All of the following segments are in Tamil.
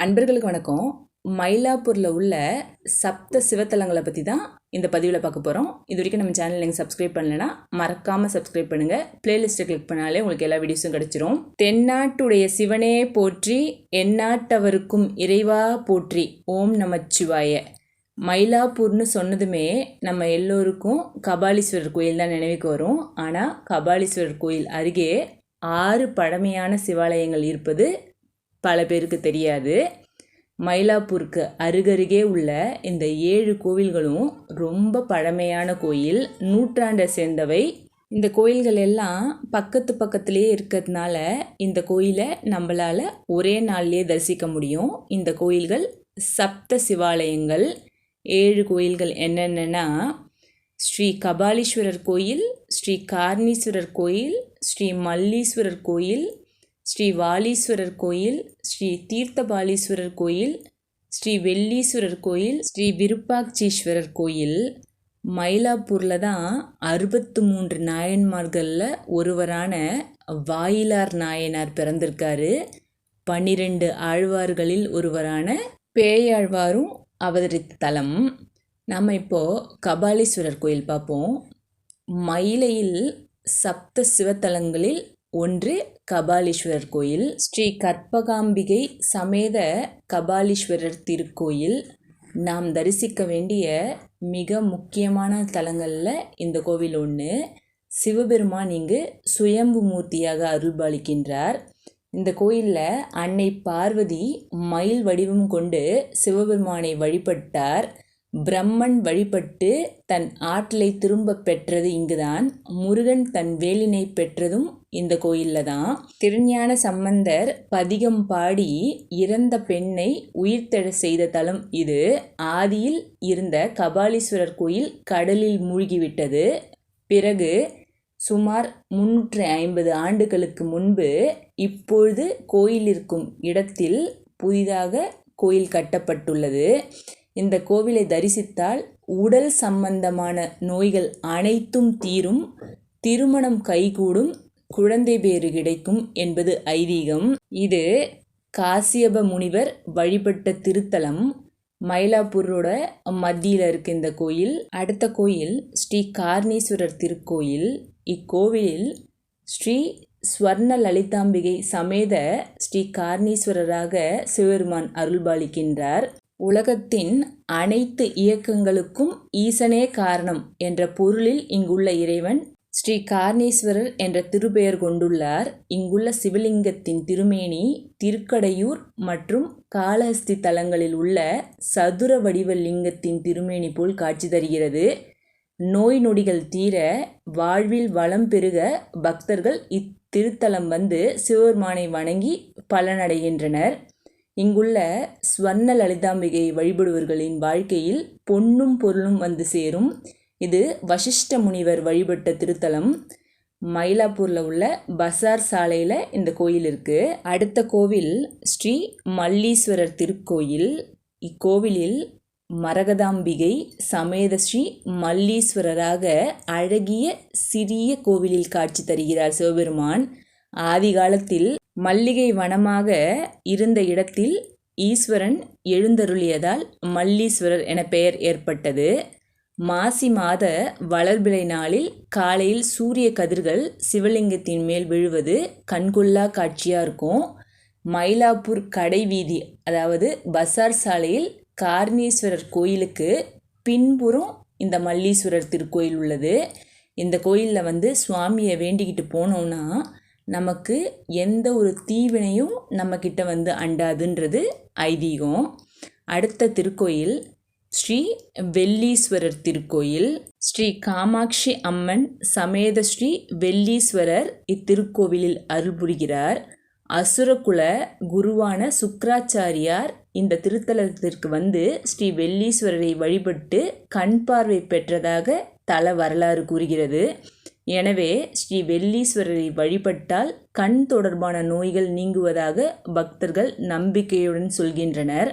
அன்பர்களுக்கு வணக்கம். மயிலாப்பூரில் உள்ள சப்த சிவத்தலங்களை பற்றி தான் இந்த பதிவில் பார்க்க போகிறோம் இது வரைக்கும் நம்ம சேனல் நீங்கள் சப்ஸ்கிரைப் பண்ணலைன்னா மறக்காமல் சப்ஸ்கிரைப் பண்ணுங்கள் பிளேலிஸ்ட்டை கிளிக் பண்ணாலே உங்களுக்கு எல்லா வீடியோஸும் கிடச்சிரும். தென்னாட்டுடைய சிவனே போற்றி எந்நாட்டவருக்கும் இறைவா போற்றி. ஓம் நமச்சிவாய. மயிலாப்பூர்னு சொன்னதுமே நம்ம எல்லோருக்கும் கபாலீஸ்வரர் கோயில் தான் நினைவுக்கு வரும். ஆனால் கபாலீஸ்வரர் கோயில் அருகே ஆறு பழமையான சிவாலயங்கள் இருப்பது பல பேருக்கு தெரியாது. மயிலாப்பூருக்கு அருகருகே உள்ள இந்த ஏழு கோவில்களும் ரொம்ப பழமையான கோயில். நூற்றாண்டை சேர்ந்தவை. இந்த கோயில்கள் எல்லாம் பக்கத்து பக்கத்துலேயே இருக்கிறதுனால இந்த கோயிலை நம்மளால் ஒரே நாள்லேயே தரிசிக்க முடியும். இந்த கோயில்கள் சப்த சிவாலயங்கள். ஏழு கோயில்கள் என்னென்னா ஸ்ரீ கபாலீஸ்வரர் கோயில் ஸ்ரீ கார்ணீஸ்வரர் கோயில் ஸ்ரீ மல்லீஸ்வரர் கோயில் ஸ்ரீ வாலீஸ்வரர் கோயில் ஸ்ரீ தீர்த்தபாலீஸ்வரர் கோயில் ஸ்ரீ வெள்ளீஸ்வரர் கோயில் ஸ்ரீ விருப்பாட்சீஸ்வரர் கோயில். மயிலாப்பூரில் தான் அறுபத்து மூன்று நாயன்மார்களில் ஒருவரான வாயிலார் நாயனார் பிறந்திருக்காரு. பன்னிரெண்டு ஆழ்வார்களில் ஒருவரான பேயாழ்வாரும் அவதரித்த தலம். நம்ம இப்போது கபாலீஸ்வரர் கோயில் பார்ப்போம். மயிலையில் சப்த சிவத்தலங்களில் ஒன்று கபாலீஸ்வரர் கோயில். ஸ்ரீ கற்பகாம்பிகை சமேத கபாலீஸ்வரர் திருக்கோயில். நாம் தரிசிக்க வேண்டிய மிக முக்கியமான தலங்களில் இந்த கோவில் ஒன்று சிவபெருமான் இங்கு சுயம்பு மூர்த்தியாக அருள்பாலிக்கின்றார். இந்த கோயிலில் அன்னை பார்வதி மயில் வடிவம் கொண்டு சிவபெருமானை வழிபட்டார். பிரம்மன் வழிபட்டு தன் ஆற்றலை திரும்ப பெற்றது இங்குதான். முருகன் தன் வேலினை பெற்றதும் இந்த கோயிலில் தான் திருஞான சம்பந்தர் பதிகம் பாடி இறந்த பெண்ணை உயிர்த்தெழ செய்த தலம் இது. ஆதியில் இருந்த கபாலீஸ்வரர் கோயில் கடலில் மூழ்கிவிட்டது. பிறகு சுமார் முன்னூற்றி ஐம்பது ஆண்டுகளுக்கு முன்பு இப்பொழுது கோயில் இருக்கும் இடத்தில் புதிதாக கோயில் கட்டப்பட்டுள்ளது. இந்த கோவிலை தரிசித்தால் உடல் சம்பந்தமான நோய்கள் அனைத்தும் தீரும் திருமணம் கைகூடும் குழந்தை பேறு கிடைக்கும் என்பது ஐதீகம். இது காசியப முனிவர் வழிபட்ட திருத்தலம் மயிலாப்பூரோட மத்தியில் இருக்கு இந்த கோயில். அடுத்த கோயில் ஸ்ரீ கார்ணீஸ்வரர் திருக்கோயில். இக்கோவிலில் ஸ்ரீ ஸ்வர்ண லலிதாம்பிகை சமேத ஸ்ரீ கார்ணீஸ்வரராக சிவபெருமான் அருள்பாலிக்கின்றார். உலகத்தின் அனைத்து இயக்கங்களுக்கும் ஈசனே காரணம் என்ற பொருளில் இங்குள்ள இறைவன் ஸ்ரீ கார்ணீஸ்வரர் என்ற திருப்பெயர் கொண்டுள்ளார். இங்குள்ள சிவலிங்கத்தின் திருமேனி திருக்கடையூர் மற்றும் காளஹஸ்தி தலங்களில் உள்ள சதுர வடிவ லிங்கத்தின் திருமேனி போல் காட்சி தருகிறது. நோய் நொடிகள் தீர வாழ்வில் வளம் பெருக பக்தர்கள் இத்திருத்தலம் வந்து சிவபெருமானை வணங்கி பலனடைகின்றனர். இங்குள்ள ஸ்வர்ண லலிதாம்பிகை வழிபடுவர்களின் வாழ்க்கையில் பொன்னும் பொருளும் வந்து சேரும். இது வசிஷ்ட முனிவர் வழிபட்ட திருத்தலம். மயிலாப்பூரில் உள்ள பசார் சாலையில் இந்த கோயில் இருக்குது அடுத்த கோவில் ஸ்ரீ மல்லீஸ்வரர் திருக்கோயில். இக்கோவிலில் மரகதாம்பிகை சமேத ஸ்ரீ மல்லீஸ்வரராக அழகிய சிறிய கோவிலில் காட்சி தருகிறார் சிவபெருமான். ஆதி காலத்தில் மல்லிகை வனமாக இருந்த இடத்தில் ஈஸ்வரன் எழுந்தருளியதால் மல்லீஸ்வரர் என பெயர் ஏற்பட்டது. மாசி மாத வளர்பிறை நாளில் காலையில் சூரிய கதிர்கள் சிவலிங்கத்தின் மேல் விழுவது கண்கொள்ளா காட்சியாக இருக்கும். மயிலாப்பூர் கடை வீதி அதாவது பசார் சாலையில் கார்ணீஸ்வரர் கோயிலுக்கு பின்புறம் இந்த மல்லீஸ்வரர் திருக்கோயில் உள்ளது. இந்த கோயிலில் வந்து சுவாமியை வேண்டிக்கிட்டு போனோம்னா நமக்கு எந்த ஒரு தீவினையும் நம்மக்கிட்ட வந்து அண்டாதுன்றது ஐதீகம். அடுத்த திருக்கோயில் ஸ்ரீ வெள்ளீஸ்வரர் திருக்கோயில் ஸ்ரீ காமாட்சி அம்மன் சமேத ஸ்ரீ வெள்ளீஸ்வரர் இத்திருக்கோவிலில் அருள்புரிகிறார். அசுரகுல குருவான சுக்கராச்சாரியார் இந்த திருத்தலத்திற்கு வந்து ஸ்ரீ வெள்ளீஸ்வரரை வழிபட்டு கண் பார்வை பெற்றதாக தல வரலாறு கூறுகிறது. எனவே ஸ்ரீ வெள்ளீஸ்வரரை வழிபட்டால் கண் தொடர்பான நோய்கள் நீங்குவதாக பக்தர்கள் நம்பிக்கையுடன் சொல்கின்றனர்.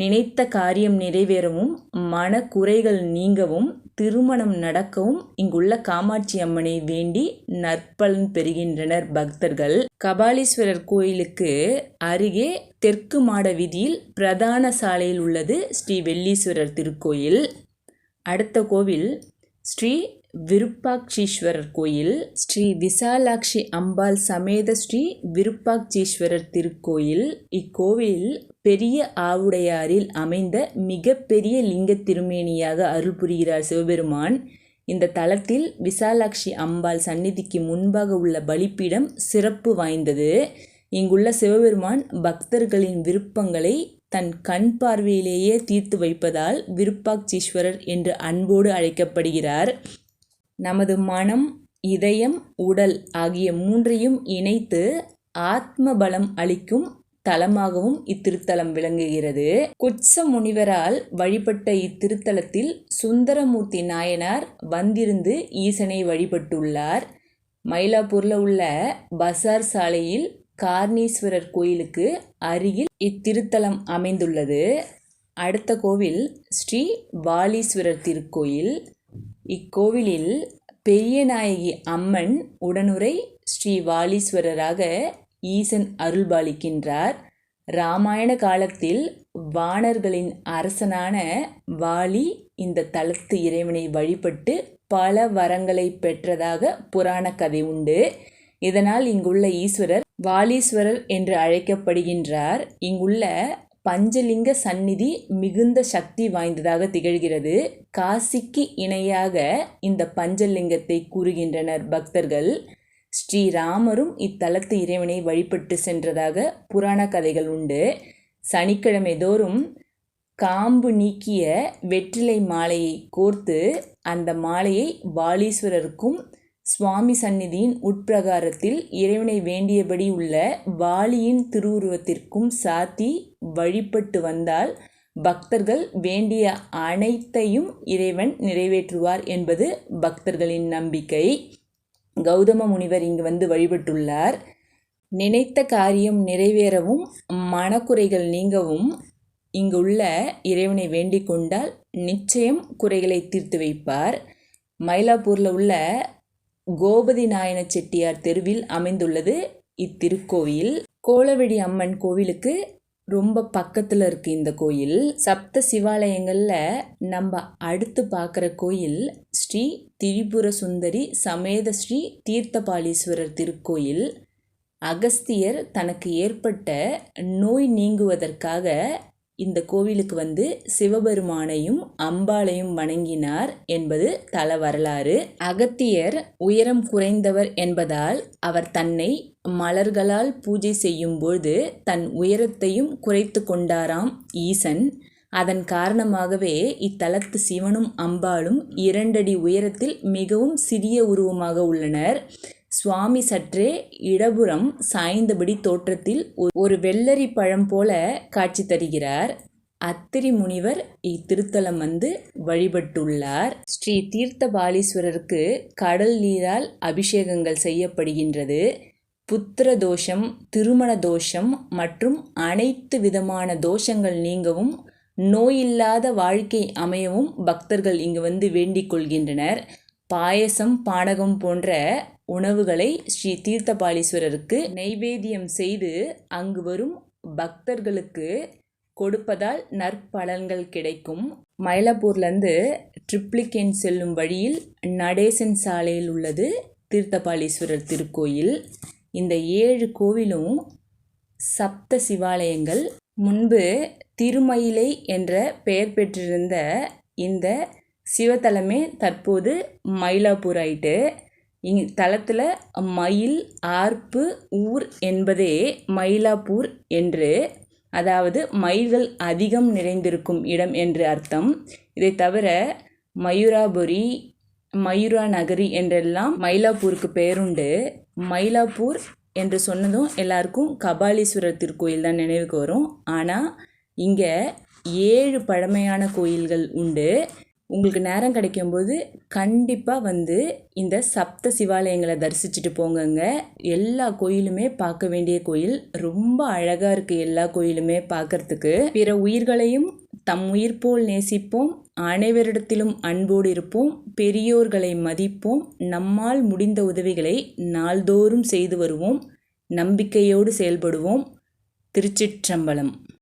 நினைத்த காரியம் நிறைவேறவும் மன குறைகள் நீங்கவும் திருமணம் நடக்கவும் இங்குள்ள காமாட்சி அம்மனை வேண்டி நற்பலன் பெறுகின்றனர் பக்தர்கள். கபாலீஸ்வரர் கோயிலுக்கு அருகே தெற்கு மாட வீதியில் பிரதான சாலையில் உள்ளது ஸ்ரீ வெள்ளீஸ்வரர் திருக்கோயில். அடுத்த கோவில் ஸ்ரீ விருப்பாட்சீஸ்வரர் கோயில் ஸ்ரீ விசாலாட்சி அம்பாள் சமேத ஸ்ரீ விருப்பாட்சீஸ்வரர் திருக்கோயில். இக்கோவில் பெரிய ஆவுடையாரில் அமைந்த மிக பெரிய லிங்க திருமேனியாக அருள் புரிகிறார் சிவபெருமான். இந்த தலத்தில் விசாலாட்சி அம்பாள் சந்நிதிக்கு முன்பாக உள்ள பலிப்பீடம் சிறப்பு வாய்ந்தது. இங்குள்ள சிவபெருமான் பக்தர்களின் விருப்பங்களை தன் கண் பார்வையிலேயே தீர்த்து வைப்பதால் விருப்பாக்சீஸ்வரர் என்று அன்போடு அழைக்கப்படுகிறார். நமது மனம் இதயம் உடல் ஆகிய மூன்றையும் இணைத்து ஆத்ம பலம் அளிக்கும் தலமாகவும் இத்திருத்தலம் விளங்குகிறது. குட்ச முனிவரால் வழிபட்ட இத்திருத்தலத்தில் சுந்தரமூர்த்தி நாயனார் வந்திருந்து ஈசனை வழிபட்டுள்ளார். மயிலாப்பூரில் உள்ள பசார் சாலையில் கார்ணீஸ்வரர் கோயிலுக்கு அருகில் இத்திருத்தலம் அமைந்துள்ளது. அடுத்த கோவில் ஸ்ரீ வாலீஸ்வரர் திருக்கோயில். இக்கோவிலில் பெரியநாயகி அம்மன் உடனுரை ஸ்ரீ வாலீஸ்வரராக ஈசன் அருள்பாலிக்கின்றார். ராமாயண காலத்தில் வானர்களின் அரசனான வாலி இந்த தலத்து இறைவனை வழிபட்டு பல வரங்களை பெற்றதாக புராண கதை உண்டு. இதனால் இங்குள்ள ஈஸ்வரர் வாலீஸ்வரர் என்று அழைக்கப்படுகின்றார். இங்குள்ள பஞ்சலிங்க சந்நிதி மிகுந்த சக்தி வாய்ந்ததாக திகழ்கிறது. காசிக்கு இணையாக இந்த பஞ்சலிங்கத்தை கூறுகின்றனர் பக்தர்கள். ஸ்ரீராமரும் இத்தலத்து இறைவனை வழிபட்டு சென்றதாக புராண கதைகள் உண்டு. சனிக்கிழமை தோறும் காம்பு நீக்கிய வெற்றிலை மாலையை கோர்த்து அந்த மாலையை வாலீஸ்வரருக்கும் சுவாமி சந்நிதியின் உட்பிரகாரத்தில் இறைவனை வேண்டியபடி உள்ள வாலியின் திருவுருவத்திற்கும் சாத்தி வழிபட்டு வந்தால் பக்தர்கள் வேண்டிய அனைத்தையும் இறைவன் நிறைவேற்றுவார் என்பது பக்தர்களின் நம்பிக்கை. கௌதம முனிவர் இங்கு வந்து வழிபட்டுள்ளார். நினைத்த காரியம் நிறைவேறவும் மனக்குறைகள் நீங்கவும் இங்குள்ள இறைவனை வேண்டிக் கொண்டால் நிச்சயம் குறைகளை தீர்த்து வைப்பார். மயிலாப்பூரில் உள்ள கோபதி நாயன செட்டியார் தெருவில் அமைந்துள்ளது இத்திருக்கோவில். கோலவெடி அம்மன் கோவிலுக்கு ரொம்ப பக்கத்தில் இருக்குது இந்த கோயில். சப்த சிவாலயங்களில் நம்ம அடுத்து பார்க்குற கோயில் ஸ்ரீ திரிபுர சுந்தரி சமேத ஸ்ரீ தீர்த்தபாலீஸ்வரர் திருக்கோயில். அகஸ்தியர் தனக்கு ஏற்பட்ட நோய் நீங்குவதற்காக இந்த கோவிலுக்கு வந்து சிவபெருமானையும் அம்பாளையும் வணங்கினார் என்பது தல வரலாறு. அகத்தியர் உயரம் குறைந்தவர் என்பதால் அவர் தன்னை மலர்களால் பூஜை செய்யும் பொழுது தன் உயரத்தையும் குறைத்து கொண்டாராம் ஈசன். அதன் காரணமாகவே இத்தலத்து சிவனும் அம்பாளும் இரண்டடி உயரத்தில் மிகவும் சிறிய உருவமாக உள்ளனர். சுவாமி சற்றே இடபுறம் சாய்ந்தபடி தோற்றத்தில் ஒரு வெள்ளரி பழம் போல காட்சி தருகிறார். அத்திரி முனிவர் இத்திருத்தலம் வந்து வழிபட்டுள்ளார். ஸ்ரீ தீர்த்த பாலீஸ்வரருக்கு கடல் நீரால் அபிஷேகங்கள் செய்யப்படுகின்றது. புத்திர தோஷம் திருமண தோஷம் மற்றும் அனைத்து விதமான தோஷங்கள் நீங்கவும் நோயில்லாத வாழ்க்கை அமையவும் பக்தர்கள் இங்கு வந்து வேண்டிக் கொள்கின்றனர். பாயசம் பானகம் போன்ற உணவுகளை ஸ்ரீ தீர்த்தபாலீஸ்வரருக்கு நைவேத்தியம் செய்து அங்கு வரும் பக்தர்களுக்கு கொடுப்பதால் நற்பலன்கள் கிடைக்கும். மயிலாப்பூர்லேருந்து ட்ரிப்ளிகேன் செல்லும் வழியில் நடேசன் சாலையில் உள்ளது தீர்த்தபாலீஸ்வரர் திருக்கோயில். இந்த ஏழு கோவிலும் சப்த சிவாலயங்கள். முன்பு திருமயிலை என்ற பெயர் பெற்றிருந்த இந்த சிவத்தலமே தற்போது மயிலாப்பூர் ஆயிட்டு இங் தலத்தில் மயில் ஆர்ப்பு ஊர் என்பதே மயிலாப்பூர் என்று அதாவது மயில்கள் அதிகம் நிறைந்திருக்கும் இடம் என்று அர்த்தம். இதை தவிர மயூராபுரி மயூரா நகரி என்றெல்லாம் மயிலாப்பூருக்கு பெயருண்டு. மயிலாப்பூர் என்று சொன்னதும் எல்லாருக்கும் கபாலீஸ்வரர் திருக்கோயில் தான் நினைவுக்கு வரும். ஆனால் இங்கே ஏழு பழமையான கோயில்கள் உண்டு. உங்களுக்கு நேரம் கிடைக்கும்போது கண்டிப்பாக வந்து இந்த சப்த சிவாலயங்களை தரிசிச்சுட்டு போங்கங்க. எல்லா கோயிலுமே பார்க்க வேண்டிய கோயில். ரொம்ப அழகாக இருக்குது எல்லா கோயிலுமே பார்க்கறதுக்கு. பிற உயிர்களையும் தம் உயிர் போல் நேசிப்போம். அனைவரிடத்திலும் அன்போடு இருப்போம். பெரியோர்களை மதிப்போம். நம்மால் முடிந்த உதவிகளை நாள்தோறும் செய்து வருவோம். நம்பிக்கையோடு செயல்படுவோம். திருச்சிற்றம்பலம்.